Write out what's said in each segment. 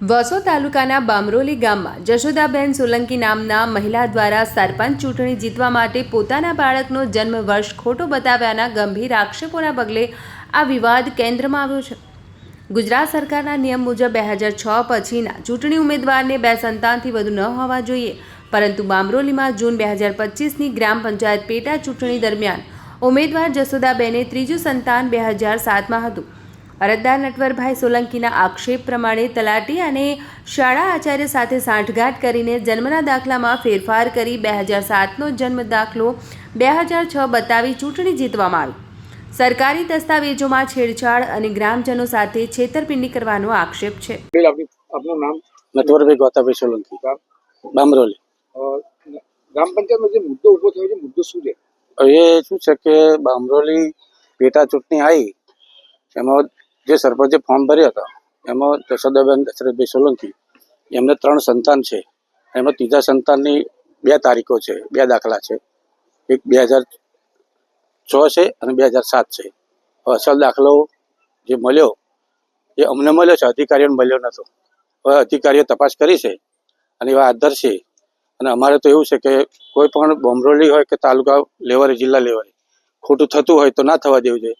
વસો તાલુકાના બામરોલી ગામમાં જશોદાબેન સોલંકી નામના મહિલા દ્વારા સરપંચ ચૂંટણી જીતવા માટે પોતાના બાળકનો જન્મ વર્ષ ખોટો બતાવ્યાના ગંભીર આક્ષેપોના પગલે આ વિવાદ કેન્દ્રમાં આવ્યો છે. ગુજરાત સરકારના નિયમ મુજબ બે હજાર છ પછીના ચૂંટણી ઉમેદવારને બે સંતાનથી વધુ ન હોવા જોઈએ. પરંતુ બામરોલીમાં જૂન બે હજાર પચીસની ગ્રામ પંચાયત પેટા ચૂંટણી દરમિયાન ઉમેદવાર જશોદાબેને ત્રીજું સંતાન બે હજાર સાતમાં હતું. અરજદાર નટવરભાઈ સોલંકીના આક્ષેપ પ્રમાણે તલાટી અને શાળા આચાર્ય સાથે સાંઠગાંઠ કરીને જન્મના દાખલામાં ફેરફાર કરી બે હજાર સાતનો જન્મ દાખલો બે હજાર છ બતાવી ચૂંટણી જીતવામાં આવી. સરકારી દસ્તાવેજોમાં છેડછાડ અને ગ્રામજનો સાથે છેતરપિંડી કરવાનો આક્ષેપ છે. આપનું નામ? નટવરભાઈ ગોતાભાઈ સોલંકી. બામરોલી. ગ્રામ પંચાયતમાં જે મુદ્દો ઊભો થયો છે મુદ્દો શું છે? હવે શું છે કે બામરોલી પેટા ચૂંટણી આવી એમાં જે સરપંચે ફોર્મ ભર્યો હતો, એમાં જશોદાબેન દશરથભાઈ સોલંકી એમને ત્રણ સંતાન છે. એમાં ત્રીજા સંતાનની બે તારીખો છે, બે દાખલા છે. એક બે હજાર છ છે અને બે હજાર સાત છે. હવે અસલ દાખલો જે મળ્યો, એ અમને મળ્યો છે, અધિકારીઓને મળ્યો નહોતો. હવે અધિકારીઓ તપાસ કરી છે અને એવા આધાર છે. અને અમારે તો એવું છે કે કોઈ પણ બોમરોલી હોય કે તાલુકા લેવલે, જિલ્લા લેવલે, ખોટું થતું હોય તો ના થવા દેવું જોઈએ.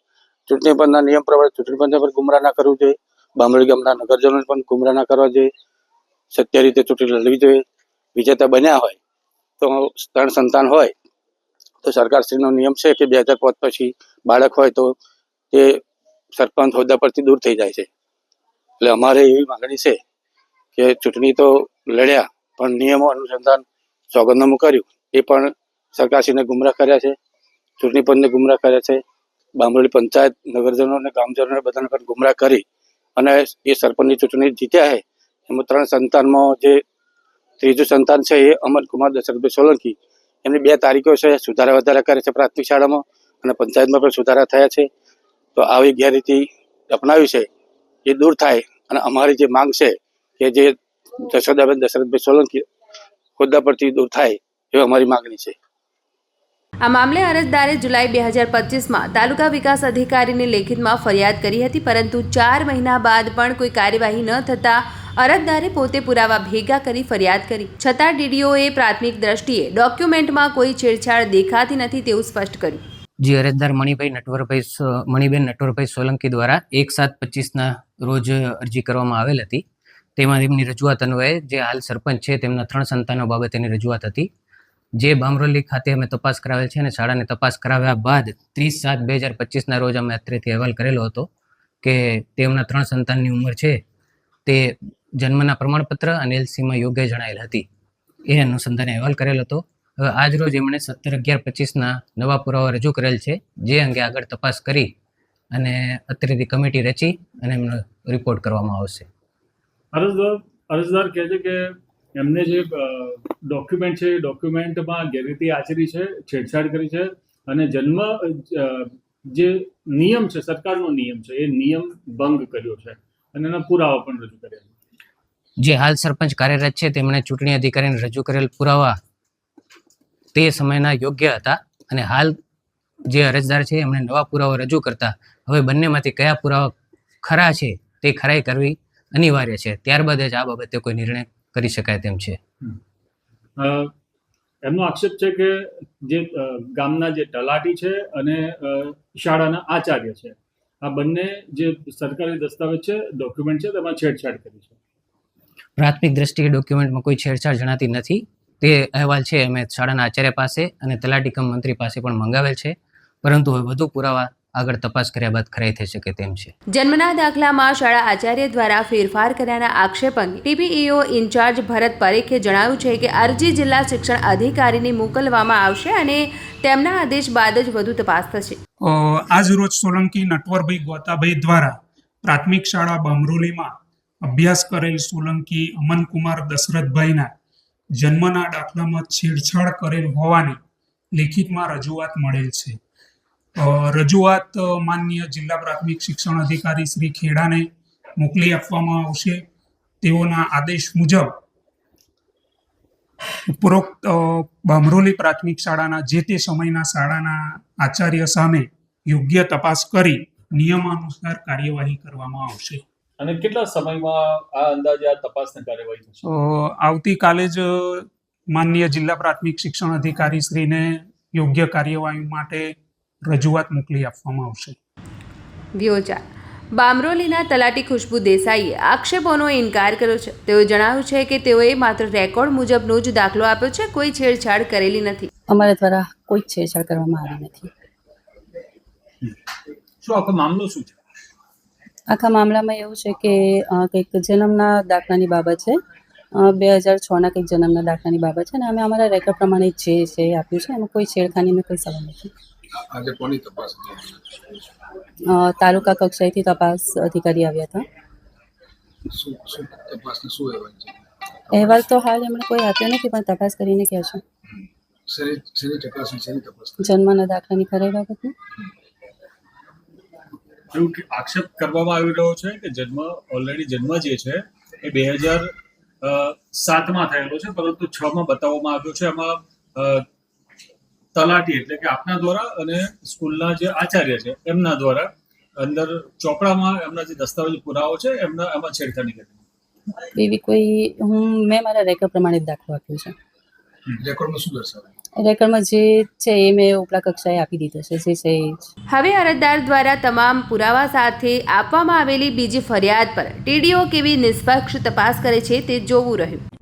ચૂંટણી પંચના નિયમ પ્રમાણે ચૂંટણી પંચને પણ ગુમરા ના કરવું જોઈએ. બામરોલી ગામના નગરજનોને પણ ગુમરા ના કરવા જોઈએ. સત્ય રીતે ચૂંટણી લડવી જોઈએ. વિજેતા બન્યા હોય, તો ત્રણ સંતાન હોય, તો સરકારશ્રીનો નિયમ છે કે બે હજાર પાંચ પછી બાળક હોય તો તે સરપંચ હોદ્દા પરથી દૂર થઈ જાય છે. એટલે અમારે એવી માગણી છે કે ચૂંટણી તો લડ્યા, પણ નિયમો અનુસંધાન સોગંદનામું કર્યું. એ પણ સરકારશ્રીને ગુમરાહ કર્યા છે. ચૂંટણી પંચને ગુમરાહ કર્યા છે. બામરોલી પંચાયત નગરજનો અને ગામજનોને બધાને પણ ગુમરાહ કરી અને એ સરપંચની ચૂંટણી જીત્યા છે એમાં ત્રણ સંતાનમાં જે ત્રીજું સંતાન છે એ અમરકુમાર દશરથભાઈ સોલંકી. એમની બે તારીખો છે, સુધારા વધારા કરે છે પ્રાથમિક શાળામાં અને પંચાયતમાં પણ સુધારા થયા છે. તો આવી ગેરરીતિ અપનાવી છે. એ દૂર થાય અને અમારી જે માંગ છે કે જે જશોદાબેન દશરથભાઈ સોલંકી હોદ્દા પરથી દૂર થાય એવી અમારી માંગણી છે. આ મામલે અરજદારે જુલાઈ બે હજાર પચીસમાં તાલુકા વિકાસ અધિકારીને લેખિતમાં ફરિયાદ કરી હતી, પરંતુ ચાર મહિના બાદ પણ કોઈ કાર્યવાહી ન થતાં અરજદારે પોતે પુરાવા ભેગા કરી ફરિયાદ કરી. છતાં ડીડીઓએ પ્રાથમિક દ્રષ્ટિએ ડોક્યુમેન્ટમાં કોઈ છેડછાડ દેખાતી નથી તેવું સ્પષ્ટ કર્યું. જે, અરજદાર મણિભાઈ નટવરભાઈ મણિબેન નટવરભાઈ સોલંકી દ્વારા એક સાત પચીસના રોજ અરજી કરવામાં આવેલ હતી. તેમાં તેમની રજૂઆત અન્વયે જે હાલ સરપંચ છે તેમના ત્રણ સંતાનો બાબતેની રજૂઆત હતી. જે બામરોલી ખાતે અમે તપાસ કરાવેલ છે અને શાળાને તપાસ કરાવ્યા બાદ ત્રીસ સાત બે હજાર પચીસના રોજ અમે અત્રેથી અહેવાલ કરેલો હતો કે તેમના ત્રણ સંતાનની ઉંમર છે તે જન્મના પ્રમાણપત્ર અને એલસીમાં યોગ્ય જણાયેલ હતી. એ અનુસંધાને અહેવાલ કરેલ હતો. હવે આજ રોજ એમણે સત્તર અગિયાર પચીસના નવા પુરાવા રજૂ કરેલ છે, જે અંગે આગળ તપાસ કરી અને અત્રેથી કમિટી રચી અને એમનો રિપોર્ટ કરવામાં આવશે. અરજદાર અરજદાર કહે છે કે એમને જે ડોક્યુમેન્ટ છે એ ડોક્યુમેન્ટમાં ગેરરીતિ આચરી છે છેડછાડ કરી છે અને જન્મ જે નિયમ છે સરકારનો નિયમ છે એ નિયમ ભંગ કર્યો છે અને એના પુરાવા પણ રજૂ કર્યા જે હાલ સરપંચ કાર્યરત છે તેમણે ચૂંટણી અધિકારીને રજૂ કરેલ પુરાવા તે સમયના યોગ્ય હતા અને હાલ જે અરજદાર છે એમણે નવા પુરાવા રજૂ કરતા. હવે બંનેમાંથી કયા પુરાવા ખરા છે તે ખરાઈ કરવી અનિવાર્ય છે. ત્યારબાદ જ આ બાબતે કોઈ નિર્ણય કરી શકાય તેમ છે. એમનો આક્ષેપ છે કે જે ગામના જે તલાટી છે અને શાળાના આચાર્ય છે. આ બંને જે સરકારી દસ્તાવેજ છે, ડોક્યુમેન્ટ છે, તેમાં છેડછાડ કરી છે. પ્રાથમિક દ્રષ્ટિએ ડોક્યુમેન્ટમાં કોઈ છેડછાડ જણાતી નથી. તે અહેવાલ છે અમે શાળાના આચાર્ય પાસે અને તલાટી કમ મંત્રી પાસે પણ મંગાવેલ છે. પરંતુ હવે વધુ પુરાવા આગળ તપાસ કર્યા બાદ ખરાઈ થઈ શકે તેમ છે. જન્મના દાખલામાં શાળા આચાર્ય દ્વારા ફેરફાર કર્યાના આક્ષેપ અંગે ટીપીઈઓ ઇન્ચાર્જ ભરત પરેખે જણાવ્યું છે કે અરજી જિલ્લા શિક્ષણ અધિકારીને મોકલવામાં આવશે અને તેમના આદેશ બાદ જ વધુ તપાસ થશે. આજ રોજ સોલંકી નટવરભાઈ ગોતાભાઈ દ્વારા પ્રાથમિક શાળા બમરોલીમાં અભ્યાસ કરેલ સોલંકી અમનકુમાર દશરથભાઈના જન્મના દાખલામાં છેડછાડ કરેલ હોવાની લેખિતમાં રજૂઆત મળેલ છે. રજૂઆત માન્ય જિલ્લા પ્રાથમિક શિક્ષણ અધિકારી શ્રી ખેડાને મોકલી આપવામાં આવશે. તેઓના આદેશ મુજબ ઉપરોક્ત બામરોલી પ્રાથમિક શાળાના જે તે સમયના શાળાના આચાર્ય સામે યોગ્ય તપાસ કરી નિયમાનુસાર કાર્યવાહી કરવામાં આવશે. અને કેટલા સમયમાં આ અંદાજે આ તપાસની કાર્યવાહી થશે? આવતીકાલે જ માનનીય જિલ્લા પ્રાથમિક શિક્ષણ અધિકારી શ્રીને યોગ્ય કાર્યવાહી માટે રજૂઆત મોકલી આપવામાં આવશે. વ્યોજા બામરોલીના તલાટી ખુશ્બુ દેસાઈએ આક્ષેપોનો ઇનકાર કર્યો છે. તેઓએ જણાવ્યું છે કે તેઓએ માત્ર રેકોર્ડ મુજબનો જ દાખલો આપ્યો છે. કોઈ છેડછાડ કરેલી નથી. અમારા દ્વારા કોઈ છેડછાડ કરવામાં આવી નથી. શું આખો મામલો શું છે? આખા મામલામાં એવું છે કે કંઈક જન્મના દાખલાની બાબત છે. બે હજાર છના કંઈક જન્મના દાખલાની બાબત છે. અને અમે અમારા રેકોર્ડ પ્રમાણે જે છે એ આપ્યું છે. એમાં કોઈ છેડખાની અમે કોઈ સવાલ નથી. આજે કોની તપાસ તાલુકા કક્ષાએથી તપાસ અધિકારી આવ્યા હતા. અહેવાલ છે? અહેવાલ તો હાલ એમણે કોઈ આપ્યો નથી પણ તપાસ કરીને કહે છે. જન્મના દાખલાની ખરાઈ બાબતની એવું આક્ષેપ કરવામાં આવી રહ્યો છે કે જન્મ ઓલરેડી જન્મ જે છે એ બે હજાર સાતમાં થયેલો છે પરંતુ છ માં બતાવવામાં આવ્યો છે. એમાં તલાટી એટલે કે આપના દ્વારા અને સ્કૂલના જે આચાર્ય છે એમના દ્વારા અંદર ચોપડામાં એમના જે દસ્તાવેજ પુરાવો છે એમના એમાં છેડખાની કરી એવી કોઈ હું મેં મારા રેકર્ડ પ્રમાણે જ દાખલો આપ્યો છે. રેકોર્ડમાં શું દર્શાવે? રેકોર્ડમાં જે છે એ મેં ઉપલા કક્ષાએ આપી દીધો છે જે છે હવે અરજદાર દ્વારા તમામ પુરાવા સાથે આપવામાં આવેલી બીજી ફરિયાદ પર ટીડીઓ કેવી નિષ્પક્ષ તપાસ કરે છે તે જોવું રહ્યું.